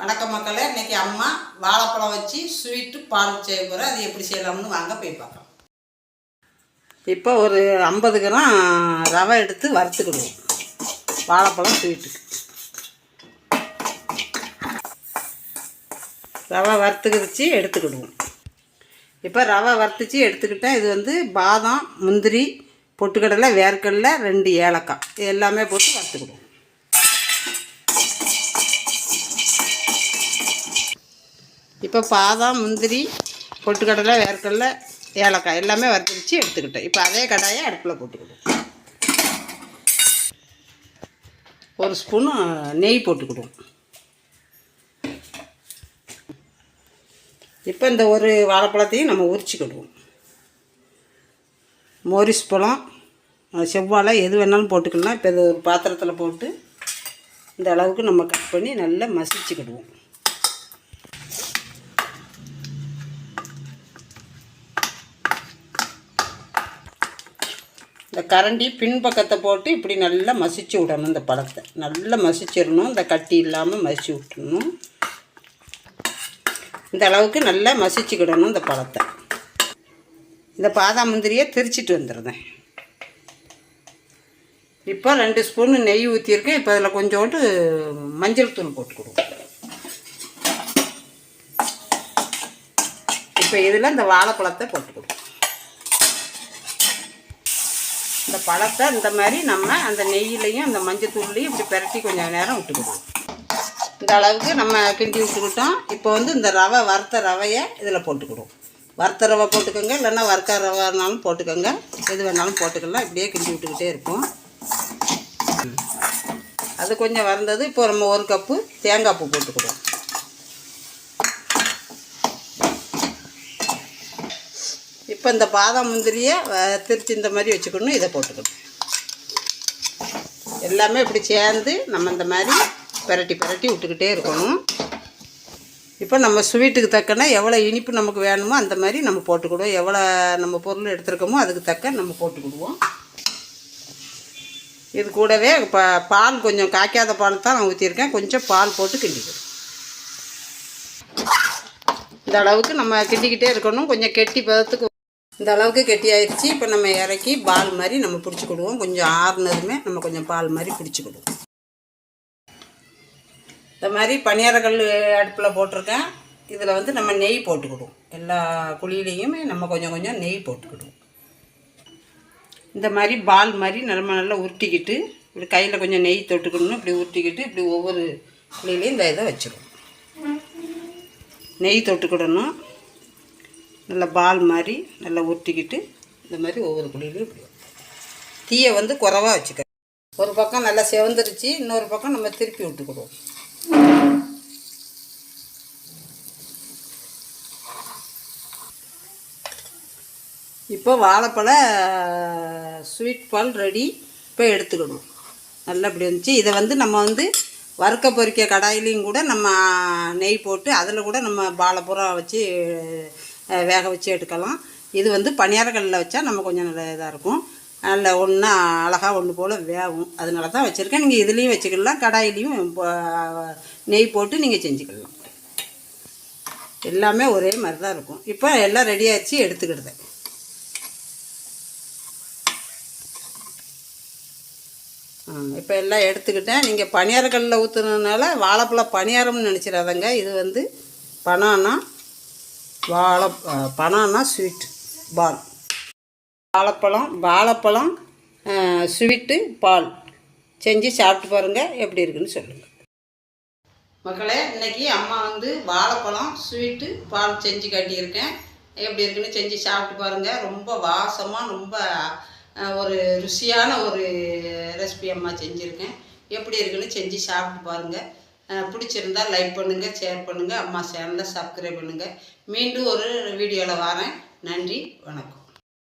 வணக்கம் மக்களே இன்னைக்கு அம்மா வாழைப்பழம் வச்சு ஸ்வீட்டு பால் செய்ய போகிறேன் அது எப்படி செய்யலாம்னு வாங்க போய் பார்க்கலாம். இப்போ ஒரு ஐம்பது கிராம் ரவை எடுத்து வறுத்துக்கிடுவோம். வாழைப்பழம் ஸ்வீட்டுக்கு ரவை வறுத்துக்கிடுச்சு எடுத்துக்கிடுவோம். இப்போ ரவை வறுத்துச்சு எடுத்துக்கிட்டேன். இது வந்து பாதாம் முந்திரி பொட்டுக்கடலை வேர்க்கடலை ரெண்டு ஏலக்காய். இது எல்லாமே போட்டு வறுத்துக்கிடுவோம். இப்போ பாதாம் முந்திரி பொட்டுக்கடலை வேர்க்கடலை ஏலக்காய் எல்லாமே வறுத்துருச்சு எடுத்துக்கிட்டேன். இப்போ அதே கடாயை அடுப்பில் போட்டுக்கிடுவோம். ஒரு ஸ்பூனு நெய் போட்டுக்கிடுவோம். இப்போ இந்த ஒரு வாழைப்பழத்தையும் நம்ம உரிச்சிக்கிடுவோம். மோரிஸ் பழம் செவ்வாழை எது வேணாலும் போட்டுக்கலாம். இப்போ இது ஒரு பாத்திரத்தில் போட்டு இந்த அளவுக்கு நம்ம கட் பண்ணி நல்லா மசிச்சுக்கிடுவோம். இந்த கரண்டி பின்பக்கத்தை போட்டு இப்படி நல்லா மசிச்சு விடணும் இந்த பழத்தை. நல்லா மசிச்சிடணும். இந்த கட்டி இல்லாமல் மசிச்சு விட்டுணும் இந்த அளவுக்கு நல்லா மசிச்சுக்கிடணும் இந்த பழத்தை. இந்த பாதாம் முந்திரியை திரிச்சிட்டு வந்துடுறேன். இப்போ ரெண்டு ஸ்பூன் நெய் ஊற்றியிருக்கேன் இப்போ அதில் கொஞ்சோண்டு மஞ்சள் தூள் போட்டுக்கிடுவோம் இப்போ இதில் இந்த வாழைப்பழத்தை போட்டுக்கிடுவோம் இந்த பழத்தை இந்த மாதிரி நம்ம அந்த நெய்யிலையும் அந்த மஞ்சத்தூள்லையும் இப்படி பிரட்டி கொஞ்சம் நேரம் விட்டுக்கிடுவோம் இந்த அளவுக்கு நம்ம கிண்டி விட்டுக்கிட்டோம். இப்போ வந்து இந்த ரவை வறுத்த ரவையை இதில் போட்டுக்கிடுவோம். வறுத்த ரவை போட்டுக்கோங்க இல்லைன்னா வறுக்க ரவைனாலும் போட்டுக்கோங்க. எது வேணாலும் போட்டுக்கலாம். இப்படியே கிண்டி விட்டுக்கிட்டே இருப்போம். அது கொஞ்சம் வறந்தது. இப்போ நம்ம ஒரு கப்பு தேங்காய் பூ போட்டுக்கிடுவோம். இப்போ இந்த பாதாம் முந்திரியை திருச்சி இந்த மாதிரி வச்சுக்கணும் இதை போட்டுக்கணும். எல்லாமே இப்படி சேர்ந்து நம்ம இந்த மாதிரி பிரட்டி பிரட்டி விட்டுக்கிட்டே இருக்கணும். இப்போ நம்ம ஸ்வீட்டுக்கு தக்கன எவ்வளோ இனிப்பு நமக்கு வேணுமோ அந்த மாதிரி நம்ம போட்டுக்கிடுவோம். எவ்வளோ நம்ம பொருள் எடுத்துருக்கோமோ அதுக்கு தக்க நம்ம போட்டுக்கிடுவோம். இது கூடவே இப்போ பால் கொஞ்சம் காய்க்காத பால் தான் நான் ஊற்றிருக்கேன் கொஞ்சம் பால் போட்டு கிண்டிக்கணும். இந்த அளவுக்கு நம்ம கிண்டிக்கிட்டே இருக்கணும். கொஞ்சம் கெட்டி பதத்துக்கு இந்த அளவுக்கு கெட்டியாயிடுச்சு இப்போ நம்ம இறக்கி பால் மாதிரி நம்ம பிடிச்சிக்கிடுவோம். கொஞ்சம் ஆறுனதுமே நம்ம கொஞ்சம் பால் மாதிரி பிடிச்சிக்கிடுவோம். இந்த மாதிரி பனியாரக்கல் அடுப்பில் போட்டிருக்கேன். இதில் வந்து நம்ம நெய் போட்டுக்கிடுவோம். எல்லா குழியிலையுமே நம்ம கொஞ்சம் கொஞ்சம் நெய் போட்டுக்கிடுவோம். இந்த மாதிரி பால் மாதிரி நம்ம நல்லா உருட்டிக்கிட்டு இப்படி கையில் கொஞ்சம் நெய் தொட்டுக்கணும் இப்படி உருட்டிக்கிட்டு இப்படி ஒவ்வொரு குழியிலையும் இந்த இதை வச்சிடுவோம். நெய் தொட்டுக்கிடணும். நல்லா பால் மாதிரி நல்லா உருட்டிக்கிட்டு இந்த மாதிரி ஒவ்வொரு குழியிலையும் இப்படி தீயை வந்து குறவாக வச்சுக்க. ஒரு பக்கம் நல்லா செவந்துருச்சு இன்னொரு பக்கம் நம்ம திருப்பி விட்டுக்கிடுவோம். இப்போ வாழைப்பழ ஸ்வீட் பால் ரெடி இப்போ எடுத்துக்கணும் நல்லா இப்படி வந்துச்சு. இதை வந்து நம்ம வந்து வறுக்க பொறிக்க கடாயிலையும் கூட நம்ம நெய் போட்டு அதில் கூட நம்ம வாழைப்புறம் வச்சு வேக வச்சு எடுக்கலாம். இது வந்து பணியாரக்கல்லில் வச்சா நம்ம கொஞ்சம் நல்ல இதாக இருக்கும். நல்ல ஒன்றா அழகாக ஒன்று போல் வேகும் அதனால தான் வச்சுருக்கேன். நீங்கள் இதுலேயும் வச்சுக்கலாம். கடாயிலையும் நெய் போட்டு நீங்கள் செஞ்சுக்கலாம். எல்லாமே ஒரே மாதிரி தான் இருக்கும். இப்போ எல்லாம் ரெடி ஆகிடுச்சு எடுத்துக்கிடுது இப்போ எல்லாம் எடுத்துக்கிட்டேன். நீங்கள் பணியாரக்கல்லில் ஊற்றுனதுனால வாழைப்பழம் பணியாரம்னு நினச்சிடாதங்க. இது வந்து பனானா வாழை பனானா ஸ்வீட் பால். வாழைப்பழம் வாழைப்பழம் ஸ்வீட்டு பால். செஞ்சு சாப்பிட்டு பாருங்கள் எப்படி இருக்குன்னு சொல்லுங்கள் மக்களே இன்னைக்கு அம்மா வந்து வாழைப்பழம் ஸ்வீட்டு பால் செஞ்சு கட்டியிருக்கேன். எப்படி இருக்குன்னு செஞ்சு சாப்பிட்டு பாருங்கள் ரொம்ப வாசமாக ரொம்ப ஒரு ருசியான ஒரு ரெசிபி அம்மா செஞ்சுருக்கேன். எப்படி இருக்குன்னு செஞ்சு சாப்பிட்டு பாருங்கள் பிடிச்சிருந்தா லைக் பண்ணுங்கள் ஷேர் பண்ணுங்கள் அம்மா சேனலை சப்ஸ்கிரைப் பண்ணுங்கள் மீண்டும் ஒரு வீடியோவில் வரேன். நன்றி வணக்கம்.